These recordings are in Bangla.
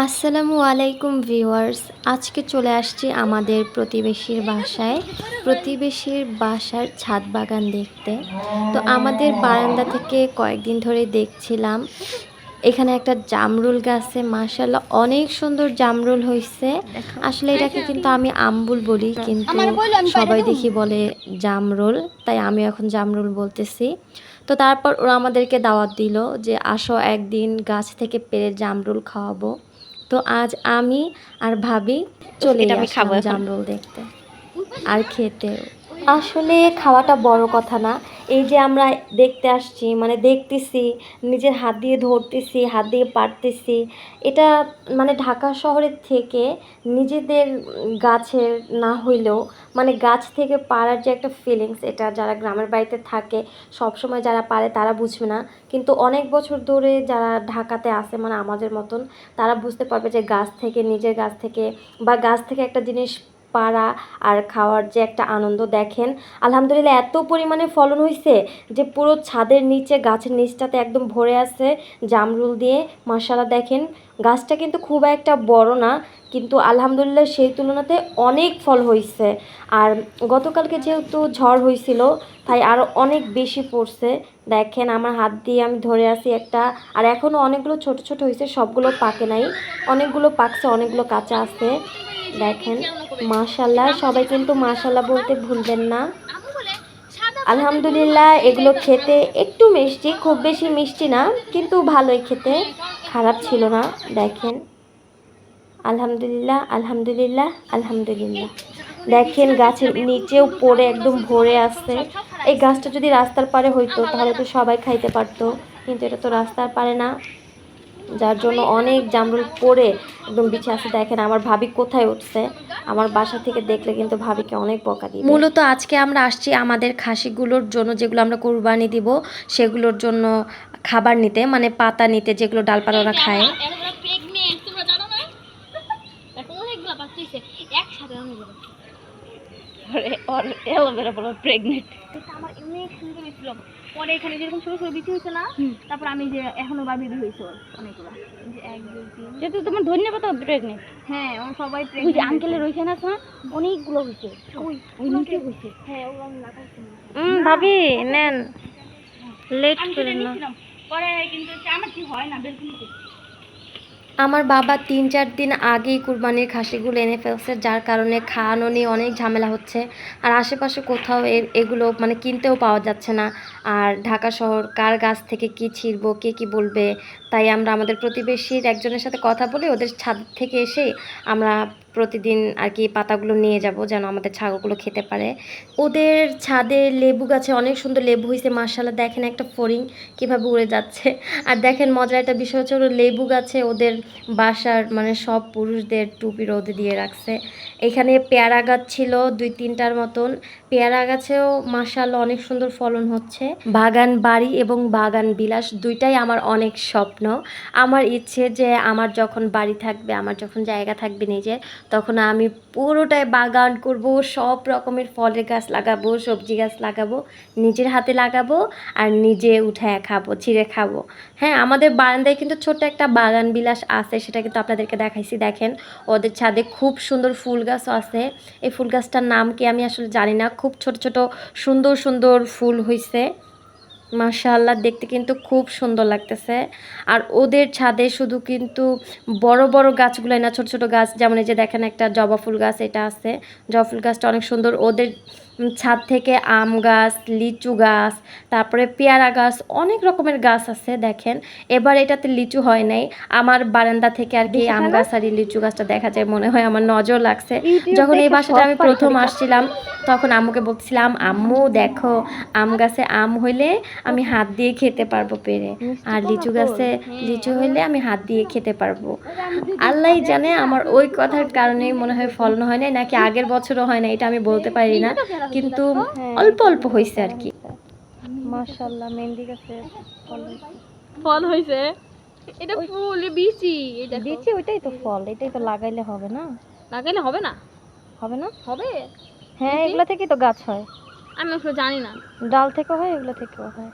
আসসালামু আলাইকুম ভিউয়ার্স আজকে চলে আসছি আমাদের প্রতিবেশীর বাসায়। প্রতিবেশীর বাসার ছাদ বাগান দেখতে। তো আমাদের বারান্দা থেকে কয়েকদিন ধরে দেখছিলাম এখানে একটা জামরুল গাছে মাশাল্লাহ অনেক সুন্দর জামরুল হয়েছে আসলে এটাকে কিন্তু আমি আম্বুল বলি কিন্তু সবাই দেখি বলে জামরুল তাই আমি এখন জামরুল বলতেছি। তো তারপর ওরা আমাদেরকে দাওয়াত দিল যে আসো একদিন গাছ থেকে পেরে জামরুল খাওয়াবো। তো আজ আমি আর ভাবি চলে আমি খাব জামরুল দেখতে। আর খেতে। আসলে খাওয়াটা বড় কথা না। এই যে আমরা দেখতে আসছি মানে দেখতেছি, নিজের হাত দিয়ে ধরতেছি, হাত দিয়ে পারতেছি, এটা মানে ঢাকা শহরের থেকে নিজেদের গাছের না হইলেও মানে গাছ থেকে পাড়ার যে একটা ফিলিংস এটা যারা গ্রামের বাড়িতে থাকে সব সময় যারা পারে তারা বুঝবে না। কিন্তু অনেক বছর ধরে যারা ঢাকাতে আসে মানে আমাদের মতন, তারা বুঝতে পারবে যে গাছ থেকে, নিজের গাছ থেকে, বা গাছ থেকে একটা জিনিস পাড়া আর খাওয়ার যে একটা আনন্দ দেখেন। আলহামদুলিল্লাহ এত পরিমাণে ফলন হয়েছে যে পুরো ছাদের নিচে গাছের নিচটাতে একদম ভরে আছে জামরুল দিয়ে। মাসালা দেখেন, গাছটা কিন্তু খুব একটা বড় না, কিন্তু আলহামদুলিল্লাহ সেই তুলনাতে অনেক ফল হয়েছে আর গতকালকে যেহেতু ঝড় হয়েছিল তাই আরও অনেক বেশি পড়ছে। দেখেন, আমার হাত দিয়ে আমি ধরে আছি একটা। আর এখনও অনেকগুলো ছোট ছোট হয়েছে সবগুলো পাকে নাই। অনেকগুলো পাকছে, অনেকগুলো কাঁচা আছে। দেখেন। মাশাল্লাহ সবাই কিন্তু মাশাল্লাহ বলতে ভুলবেন না। আলহামদুলিল্লাহ, এগুলো খেতে একটু মিষ্টি, খুব বেশি মিষ্টি না, কিন্তু ভালোই খেতে। খারাপ ছিল না, দেখেন। আলহামদুলিল্লাহ আলহামদুলিল্লাহ আলহামদুলিল্লাহ। দেখেন গাছের নিচেও পড়ে একদম ভরে আসছে। এই গাছটা যদি রাস্তার পারে হইতো, তাহলে তো সবাই খাইতে পারতো। কিন্তু এটা তো রাস্তার পারে না। যার জন্য অনেক জামরুল পড়ে। একদম বিছে আছে। দেখেন আমার ভাবি কোথায় উঠছে। আমার বাসা থেকে দেখলে কিন্তু ভাবিকে অনেক বকা দিবে মূলত আজকে আমরা আসছি আমাদের খাসিগুলোর জন্য যেগুলো আমরা কোরবানি দিব সেগুলোর জন্য খাবার নিতে মানে পাতা নিতে যেগুলো ডালপালা ওরা খায়। একসাথে অ্যালোভেরা বলো প্রেগনেন্ট আমার অনেক সুন্দর হয়েছিল। পরে এখানে যেরকম ছোট ছোট বিচি হয়েছে না তারপর আমি যে এখনও বা বেবি হয়েছে অনেকগুলো। যে এক দুই তিন। যেহেতু তোমার ধন্যবাদ প্রেগনেন্ট হ্যাঁ সবাই ওই যে pregnant আঙ্কেলের। ওইখানে আছে না? অনেকগুলো হয়েছে। ওই ওই নিচে হয়েছে। হ্যাঁ ওগুলো আমি হুম ভাবি নেন। লেট না পরে কিন্তু আমার কি হয় না বেলকুনিতে আমার বাবা তিন চার দিন আগেই কুরবানির খাসিগুলো এনে ফেলছে, যার কারণে খাওয়ানো নিয়ে অনেক ঝামেলা হচ্ছে। আর আশেপাশে কোথাও এগুলো মানে কিনতেও পাওয়া যাচ্ছে না। আর ঢাকা শহর কার গাছ থেকে কি ছিঁড়বো, কে কি বলবে? তাই আমরা আমাদের প্রতিবেশীর একজনের সাথে কথা বলে ওদের ছাদ থেকে এসে আমরা প্রতিদিন আর কি পাতাগুলো নিয়ে যাব যেন আমাদের ছাগলগুলো খেতে পারে। ওদের ছাদে লেবু গাছে অনেক সুন্দর লেবু হয়েছে মার্শাল্লাহ দেখেন একটা ফড়িং কীভাবে উড়ে যাচ্ছে। আর দেখেন মজার একটা বিষয় হচ্ছে লেবু গাছে ওদের বাসার মানে সব পুরুষদের টুপি রোদে দিয়ে রাখছে। এখানে পেয়ারা গাছ ছিল দুই তিনটার মতন। পেয়ারা গাছেও মাসাল্লাহ অনেক সুন্দর ফলন হচ্ছে। বাগান বাড়ি এবং বাগান বিলাস দুইটাই আমার অনেক স্বপ্ন। আমার ইচ্ছে যে আমার যখন বাড়ি থাকবে, আমার যখন জায়গা থাকবে নিজের তখন আমি পুরোটাই বাগান করব, সব রকমের ফলের গাছ লাগাবো, সবজি গাছ লাগাবো, নিজের হাতে লাগাবো আর নিজে উঠায় খাব, ছিঁড়ে খাব। হ্যাঁ আমাদের বারান্দায় কিন্তু ছোট্ট একটা বাগান বিলাস আছে, সেটা কিন্তু আপনাদেরকে দেখাইছি, দেখেন। ওদের ছাদে খুব সুন্দর ফুল গাছও আছে। এই ফুল গাছটার নাম কি আমি আসলে জানি না, খুব ছোট ছোট সুন্দর সুন্দর ফুল হয়েছে মাশাআল্লাহ, দেখতে কিন্তু খুব সুন্দর লাগতেছে। আর ওদের ছাদে শুধু কিন্তু বড় বড় গাছগুলো না, ছোট ছোট গাছ। যেমন এই যে দেখেন একটা জবা ফুল গাছ, এটা আছে। জবা ফুল গাছটা অনেক সুন্দর। ওদের ছাদ থেকে আম গাছ লিচু গাছ তারপরে পেয়ারা গাছ অনেক রকমের গাছ আছে দেখেন। এবার এটাতে লিচু হয় নাই। আমার বারান্দা থেকে আর কি আম গাছ আর লিচু গাছটা দেখা যায় মনে হয় আমার নজর লাগছে। যখন এই বাসাটা আমি প্রথম আসছিলাম তখন আম্মুকে বলছিলাম আম্মু দেখো আম গাছে আম হইলে আমি হাত দিয়ে খেতে পারব পেরে। আর লিচু গাছে লিচু হইলে আমি হাত দিয়ে খেতে পারব। আল্লাহ জানে আমার ওই কথার কারণেই মনে হয় ফলন হয় নাই নাকি আগের বছরও হয় না এটা আমি বলতে পারি না। কিন্তু অল্প অল্প হয়েছে আর কি। মাশাল্লাহ মেহেন্দি গাছে ফল হয়েছে এটা ফুল বিচি এটা বিচি ওইটাই তো ফল এটাই তো লাগাইলে হবে না। লাগাইলে হবে না? হবে না? হবে? হ্যাঁ এগুলো থেকেই তো গাছ হয়। আমি আসলে জানি না। ডাল থেকে হয় এগুলো থেকেও হয়।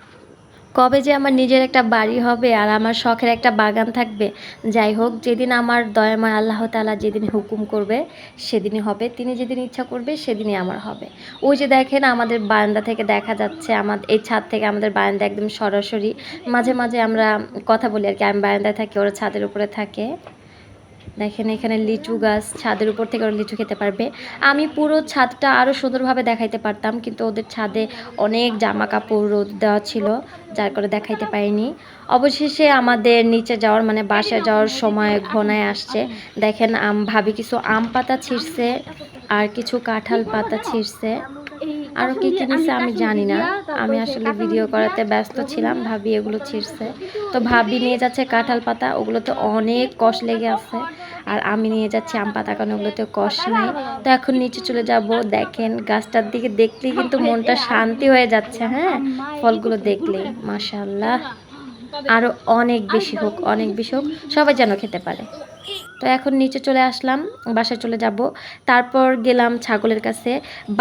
কবে যে আমার নিজের একটা বাড়ি হবে আর আমার শখের একটা বাগান থাকবে, যাই হোক, যেদিন আমার দয়াময় আল্লাহ তালা যেদিন হুকুম করবে, সেদিনই হবে। তিনি যেদিন ইচ্ছা করবে, সেদিনই আমার হবে। ওই যে দেখেন, আমাদের বারান্দা থেকে দেখা যাচ্ছে, আমার এই ছাদ থেকে আমাদের বারান্দা একদম সরাসরি। মাঝে মাঝে আমরা কথা বলি আর কি, আমি বারান্দায় থাকি, ওরা ছাদের উপরে থাকে। দেখেন এখানে লিচু গাছ ছাদের উপর থেকে ওরা লিচু খেতে পারবে। আমি পুরো ছাদটা আরও সুন্দরভাবে দেখাইতে পারতাম, কিন্তু ওদের ছাদে অনেক জামা কাপড় রোদ দেওয়া ছিল, যার করে দেখাইতে পারিনি। অবশেষে আমাদের নিচে যাওয়ার মানে বাসায় যাওয়ার সময় ঘনায় আসছে। দেখেন আম, ভাবি কিছু আম পাতা ছিঁড়ছে আর কিছু কাঁঠাল পাতা ছিঁড়ছে। আরও কী কী নিছে আমি জানি না। আমি আসলে ভিডিও করাতে ব্যস্ত ছিলাম, ভাবি এগুলো ছিঁড়ছে। তো ভাবি নিয়ে যাচ্ছে কাঁঠাল পাতা, ওগুলোতে অনেক কষ লেগে আছে। আর আমি নিয়ে যাচ্ছি আম পাতা কারণ ওগুলোতে কষ নেই। তো এখন নিচে চলে যাব, দেখেন গাছটার দিকে দেখলেই কিন্তু মনটা শান্তি হয়ে যাচ্ছে হ্যাঁ? ফলগুলো দেখলেই মাশাল্লাহ আরও অনেক বেশি হোক, অনেক বেশি হোক, সবাই যেন খেতে পারে। তো এখন নিচে চলে আসলাম বাসায় চলে যাব। তারপর গেলাম ছাগলের কাছে।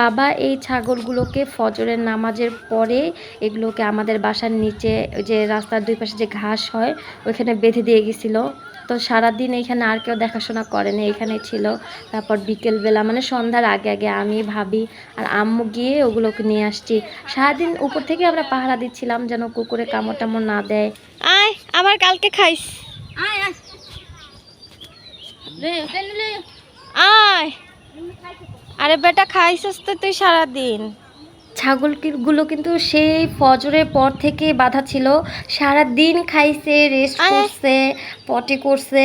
বাবা এই ছাগলগুলোকে ফজরের নামাজের পরে এগুলোকে আমাদের বাসার নিচে ওই যে রাস্তার দুই পাশে যে ঘাস হয় ওইখানে বেঁধে দিয়ে গেছিল। তো সারাদিন এখানে আর কেউ দেখাশোনা করেনি এখানেই ছিল। তারপর বিকেলবেলা মানে সন্ধ্যার আগে আগে আমি ভাবি আর আম্মু গিয়ে ওগুলোকে নিয়ে আসছি। সারাদিন উপর থেকে আমরা পাহারা দিচ্ছিলাম যেন কুকুরে কামড় টামড় না দেয়। আয় আবার কালকে খাইস। আয় আয়। আয়। আরে বেটা খাইছিস তো তুই সারাদিন। ছাগলগুলো কিন্তু সেই ফজরের পর থেকে বাধা ছিল। সারা দিন খাইছে রেস্ট করছে পটি করছে।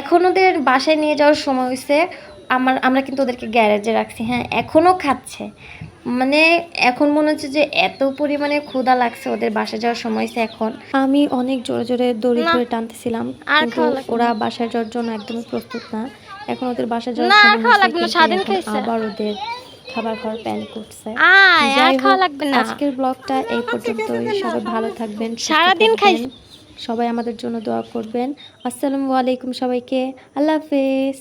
এখন ওদের বাসায় নিয়ে যাওয়ার সময় হয়েছে আমার আমরা কিন্তু ওদেরকে গ্যারেজে রাখছি হ্যাঁ এখনও খাচ্ছে। মানে এখন মনে হচ্ছে যে এত পরিমাণে ক্ষুধা লাগছে ওদের বাসায় যাওয়ার সময় এখন। আমি অনেক জোরে জোরে দড়ি ধরে টানতেছিলাম কিন্তু ওরা বাসায় যাওয়ার জন্য একদমই প্রস্তুত না। এখন ওদের বাসায় যাওয়ার সময় আবার ওদের খাবার খাওয়ার প্ল্যান করছে। যাই আজকের ব্লগটা এই পর্যন্তই। সবাই ভালো থাকবেন সারাদিন খাই সবাই আমাদের জন্য দোয়া করবেন। আসসালামু আলাইকুম সবাইকে। আল্লাহ হাফেজ।